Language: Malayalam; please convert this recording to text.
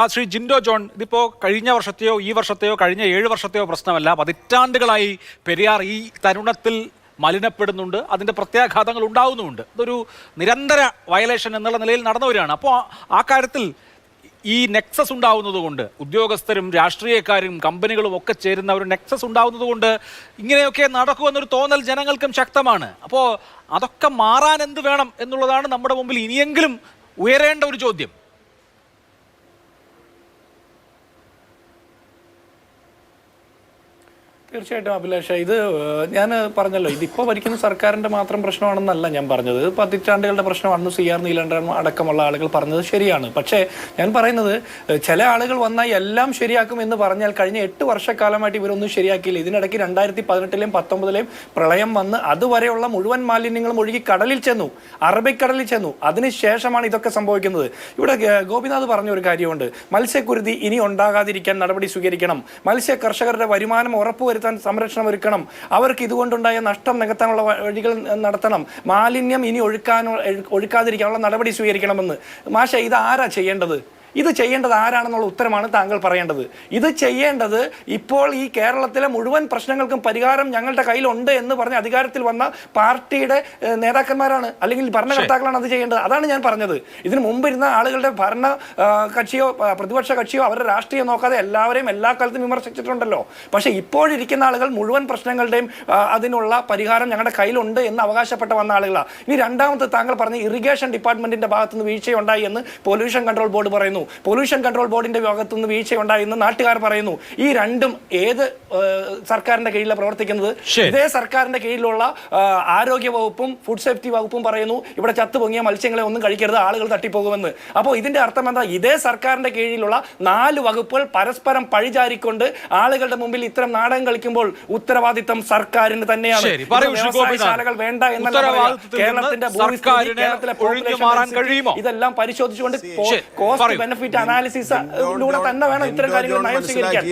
ആ ശ്രീ ജിൻഡോ ജോൺ ഇതിപ്പോ കഴിഞ്ഞ വർഷത്തെയോ ഈ വർഷത്തെയോ കഴിഞ്ഞ ഏഴ് വർഷത്തെയോ പ്രശ്നമല്ല. പതിറ്റാണ്ടുകളായി പെരിയാർ ഈ തരുണത്തിൽ മലിനപ്പെടുന്നുണ്ട്. അതിന്റെ പ്രത്യാഘാതങ്ങൾ ഉണ്ടാവുന്നുമുണ്ട്. ഇതൊരു നിരന്തര വയലേഷൻ എന്നുള്ള നിലയിൽ നടന്നവരാണ്. അപ്പോൾ ആ- കാര്യത്തിൽ ഈ നെക്സസ് ഉണ്ടാവുന്നത് കൊണ്ട് ഉദ്യോഗസ്ഥരും രാഷ്ട്രീയക്കാരും കമ്പനികളും ഒക്കെ ചേരുന്ന ഒരു നെക്സസ് ഉണ്ടാവുന്നത് കൊണ്ട് ഇങ്ങനെയൊക്കെ നടക്കുമെന്നൊരു തോന്നൽ ജനങ്ങൾക്കും ശക്തമാണ്. അപ്പോൾ അതൊക്കെ മാറാൻ എന്ത് വേണം എന്നുള്ളതാണ് നമ്മുടെ മുമ്പിൽ ഇനിയെങ്കിലും ഉയരേണ്ട ഒരു ചോദ്യം. തീർച്ചയായിട്ടും അഭിലാഷ ഇത് ഞാൻ പറഞ്ഞല്ലോ ഇതിപ്പോൾ ഭരിക്കുന്ന സർക്കാരിന്റെ മാത്രം പ്രശ്നമാണെന്നല്ല ഞാൻ പറഞ്ഞത്. പതിറ്റാണ്ടുകളുടെ പ്രശ്നമാണെന്ന് സി ആർ നീലണ്ടൻ അടക്കമുള്ള ആളുകൾ പറഞ്ഞത് ശരിയാണ്. പക്ഷേ ഞാൻ പറയുന്നത് ചില ആളുകൾ വന്നാൽ എല്ലാം ശരിയാക്കും എന്ന് പറഞ്ഞാൽ കഴിഞ്ഞ എട്ട് വർഷക്കാലമായിട്ട് ഇവരൊന്നും ശരിയാക്കിയില്ല. ഇതിനിടയ്ക്ക് രണ്ടായിരത്തി പതിനെട്ടിലെയും പത്തൊമ്പതിലെയും പ്രളയം വന്ന് അതുവരെയുള്ള മുഴുവൻ മാലിന്യങ്ങളും ഒഴുകി കടലിൽ ചെന്നു അറബിക്കടലിൽ ചെന്നു. അതിനുശേഷമാണ് ഇതൊക്കെ സംഭവിക്കുന്നത്. ഇവിടെ ഗോപിനാഥ് പറഞ്ഞ ഒരു കാര്യമുണ്ട്. മത്സ്യക്കുരുതി ഇനി ഉണ്ടാകാതിരിക്കാൻ നടപടി സ്വീകരിക്കണം. മത്സ്യ കർഷകരുടെ വരുമാനം ഉറപ്പുവരുത്താൻ സംരക്ഷണം ഒരുക്കണം. അവർക്ക് ഇതുകൊണ്ടുണ്ടായ നഷ്ടം നികത്താനുള്ള വഴികൾ നടത്തണം. മാലിന്യം ഇനി ഒഴുക്കാനോ ഒഴുക്കാതിരിക്കാനുള്ള നടപടി സ്വീകരിക്കണമെന്ന്. മാഷ ഇത് ആരാ ചെയ്യേണ്ടത്? ഇത് ചെയ്യേണ്ടത് ആരാണെന്നുള്ള ഉത്തരമാണ് താങ്കൾ പറയേണ്ടത്. ഇത് ചെയ്യേണ്ടത് ഇപ്പോൾ ഈ കേരളത്തിലെ മുഴുവൻ പ്രശ്നങ്ങൾക്കും പരിഹാരം ഞങ്ങളുടെ കയ്യിലുണ്ട് എന്ന് പറഞ്ഞ് അധികാരത്തിൽ വന്ന പാർട്ടിയുടെ നേതാക്കന്മാരാണ്. അല്ലെങ്കിൽ ഭരണകർത്താക്കളാണ് അത് ചെയ്യേണ്ടത്. അതാണ് ഞാൻ പറഞ്ഞത്. ഇതിന് മുമ്പ് ഇരുന്ന ആളുകളുടെ ഭരണ കക്ഷിയോ പ്രതിപക്ഷ കക്ഷിയോ അവരുടെ രാഷ്ട്രീയം നോക്കാതെ എല്ലാവരെയും എല്ലാ കാലത്തും വിമർശിച്ചിട്ടുണ്ടല്ലോ. പക്ഷേ ഇപ്പോഴിരിക്കുന്ന ആളുകൾ മുഴുവൻ പ്രശ്നങ്ങളുടെയും അതിനുള്ള പരിഹാരം ഞങ്ങളുടെ കയ്യിലുണ്ട് എന്ന് അവകാശപ്പെട്ട വന്ന ആളുകളാണ് ഇനി രണ്ടാമത്തെ താങ്കൾ പറഞ്ഞ ഇറിഗേഷൻ ഡിപ്പാർട്ട്മെന്റിന്റെ ഭാഗത്തുനിന്ന് വീഴ്ചയുണ്ടായി എന്ന് പൊല്യൂഷൻ കൺട്രോൾ ബോർഡ് പറയുന്നു. പൊല്യൂഷൻ കൺട്രോൾ ബോർഡിന്റെ ഭാഗത്തു നിന്ന് വീഴ്ചയുണ്ടായി എന്ന് നാട്ടുകാർ പറയുന്നു ഈ രണ്ടും ഏത് സർക്കാരിന്റെ കീഴിലാണ് പ്രവർത്തിക്കുന്നത്. ഇതേ സർക്കാരിന്റെ കീഴിലുള്ള ആരോഗ്യ വകുപ്പും ഫുഡ് സേഫ്റ്റി വകുപ്പും പറയുന്നു ഇവിടെ ചത്തുപൊങ്ങിയ മത്സ്യങ്ങളെ ഒന്നും കഴിക്കരുത് ആളുകൾ തട്ടിപ്പോകുമെന്ന് അപ്പോൾ ഇതിന്റെ അർത്ഥം എന്താ ഇതേ സർക്കാരിന്റെ കീഴിലുള്ള നാല് വകുപ്പുകൾ പരസ്പരം പഴിചാരിക്കൊണ്ട് ആളുകളുടെ മുമ്പിൽ ഇത്തരം നാടകം കളിക്കുമ്പോൾ ഉത്തരവാദിത്തം സർക്കാരിന് തന്നെയാണ്. വ്യവസായശാലകൾ വേണ്ട എന്നല്ല ഉത്തരവാദിത്തത്തിൽ കേരളത്തിന്റെ കേരളത്തിലെ? ഇതെല്ലാം പരിശോധിച്ചുകൊണ്ട് കോസ്റ്റ്. ബെനിഫിറ്റ് അനാലിസിസ് തന്നെ വേണം ഇത്തരം കാര്യങ്ങൾ നയം സ്വീകരിക്കാൻ.